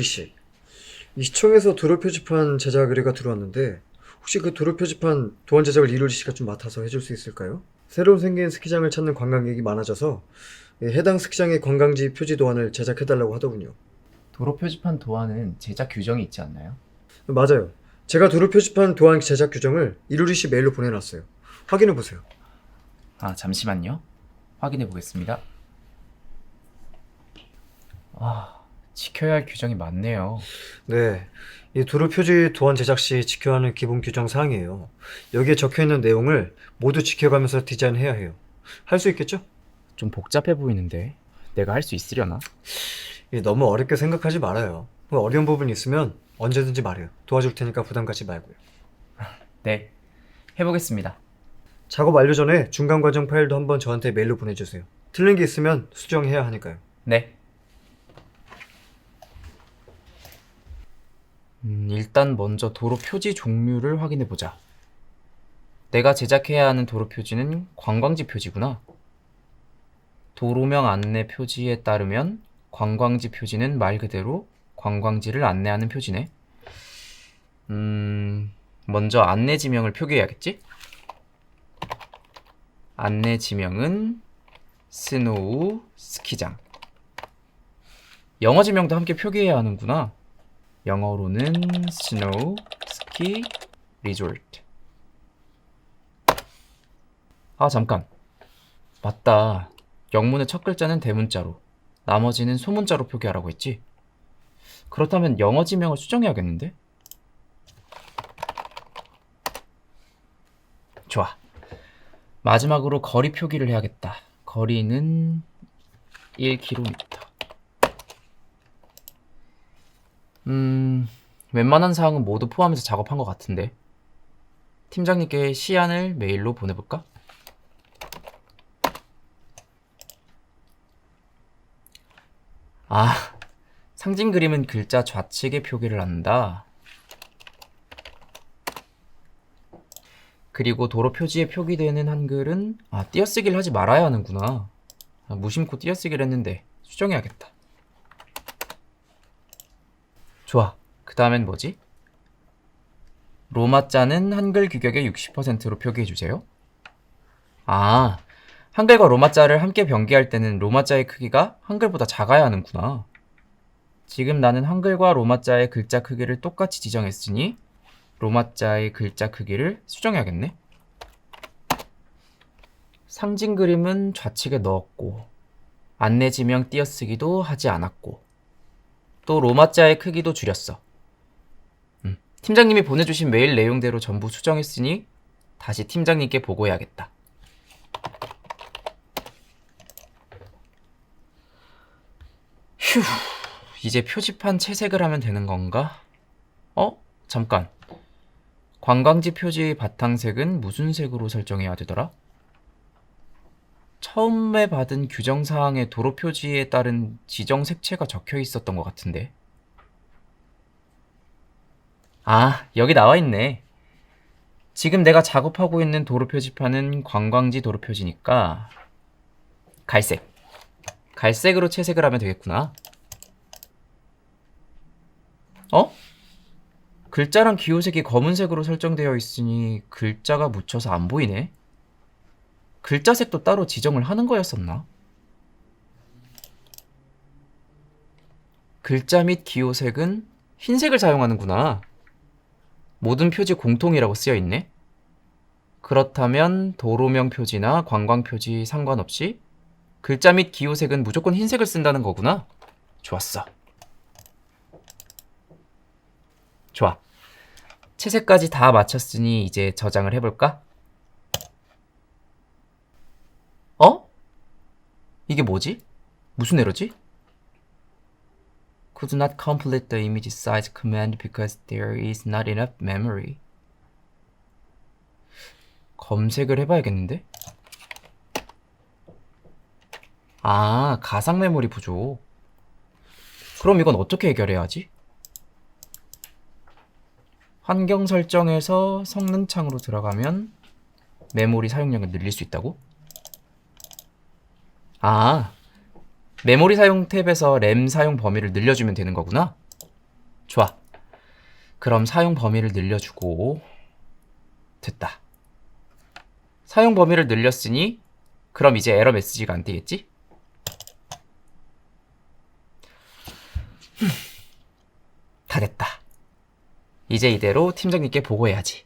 씨. 이 시청에서 도로 표지판 제작 의뢰가 들어왔는데 혹시 그 도로 표지판 도안 제작을 이루리 씨가 좀 맡아서 해줄 수 있을까요? 새로 생긴 스키장을 찾는 관광객이 많아져서 예, 해당 스키장의 관광지 표지 도안을 제작해달라고 하더군요. 도로 표지판 도안은 제작 규정이 있지 않나요? 맞아요. 제가 도로 표지판 도안 제작 규정을 이루리 씨 메일로 보내놨어요. 확인해 보세요. 아, 잠시만요. 확인해 보겠습니다. 아, 지켜야 할 규정이 많네요. 네. 이 도로 표지 도안 제작 시 지켜야 하는 기본 규정 사항이에요. 여기에 적혀 있는 내용을 모두 지켜가면서 디자인해야 해요. 할 수 있겠죠? 좀 복잡해 보이는데 내가 할 수 있으려나? 이 너무 어렵게 생각하지 말아요. 뭐 어려운 부분 이 있으면 언제든지 말해요. 도와줄 테니까 부담 갖지 말고요. 네, 해보겠습니다. 작업 완료 전에 중간 과정 파일도 한번 저한테 메일로 보내주세요. 틀린 게 있으면 수정해야 하니까요. 네. 음, 일단 먼저 도로 표지 종류를 확인해 보자. 내가 제작해야 하는 도로 표지는 관광지 표지구나. 도로명 안내 표지에 따르면 관광지 표지는 말 그대로 관광지를 안내하는 표지네. 음, 먼저 안내 지명을 표기해야겠지? 안내 지명은 스노우 스키장. 영어 지명도 함께 표기해야 하는구나. 영어로는 스노우 스키 리조트. 아, 잠깐. 맞다. 영문의 첫 글자는 대문자로, 나머지는 소문자로 표기하라고 했지? 그렇다면 영어 지명을 수정해야겠는데? 좋아. 마지막으로 거리 표기를 해야겠다. 거리는 1km. 음, 웬만한 사항은 모두 포함해서 작업한 것 같은데. 팀장님께 시안을 메일로 보내볼까? 아, 상징 그림은 글자 좌측에 표기를 한다. 그리고 도로 표지에 표기되는 한글은 아, 띄어쓰기를 하지 말아야 하는구나. 아, 무심코 띄어쓰기를 했는데 수정해야겠다. 좋아. 그 다음엔 뭐지? 로마자는 한글 규격의 60%로 표기해 주세요. 아, 한글과 로마자를 함께 변기할 때는 로마자의 크기가 한글보다 작아야 하는구나. 지금 나는 한글과 로마자의 글자 크기를 똑같이 지정했으니 로마자의 글자 크기를 수정해야겠네. 상징 그림은 좌측에 넣었고 안내 지명 띄어쓰기도 하지 않았고 또 로마자의 크기도 줄였어. 음, 팀장님이 보내주신 메일 내용대로 전부 수정했으니 다시 팀장님께 보고해야겠다. 휴, 이제 표지판 채색을 하면 되는 건가? 어? 잠깐. 관광지 표지 바탕색은 무슨 색으로 설정해야 되더라? 처음에 받은 규정 사항의 도로 표지에 따른 지정 색채가 적혀 있었던 것 같은데. 아, 여기 나와 있네. 지금 내가 작업하고 있는 도로 표지판은 관광지 도로 표지니까 갈색. 갈색으로 채색을 하면 되겠구나. 어? 글자랑 기호색이 검은색으로 설정되어 있으니 글자가 묻혀서 안 보이네. 글자색도 따로 지정을 하는 거였었나? 글자 및 기호색은 흰색을 사용하는구나. 모든 표지 공통이라고 쓰여 있네. 그렇다면 도로명 표지나 관광 표지 상관없이 글자 및 기호색은 무조건 흰색을 쓴다는 거구나. 좋았어. 좋아. 채색까지 다 마쳤으니 이제 저장을 해볼까? 어? 이게 뭐지? 무슨 에러지? Could not complete the image size command because there is not enough memory. 검색을 해봐야겠는데? 아, 가상 메모리 부족. 그럼 이건 어떻게 해결해야 하지? 환경 설정에서 성능 창으로 들어가면 메모리 사용량을 늘릴 수 있다고? 아, 메모리 사용 탭에서 램 사용 범위를 늘려주면 되는 거구나. 좋아. 그럼 사용 범위를 늘려주고 됐다. 사용 범위를 늘렸으니 그럼 이제 에러 메시지가 안 뜨겠지? 다 됐다. 이제 이대로 팀장님께 보고해야지.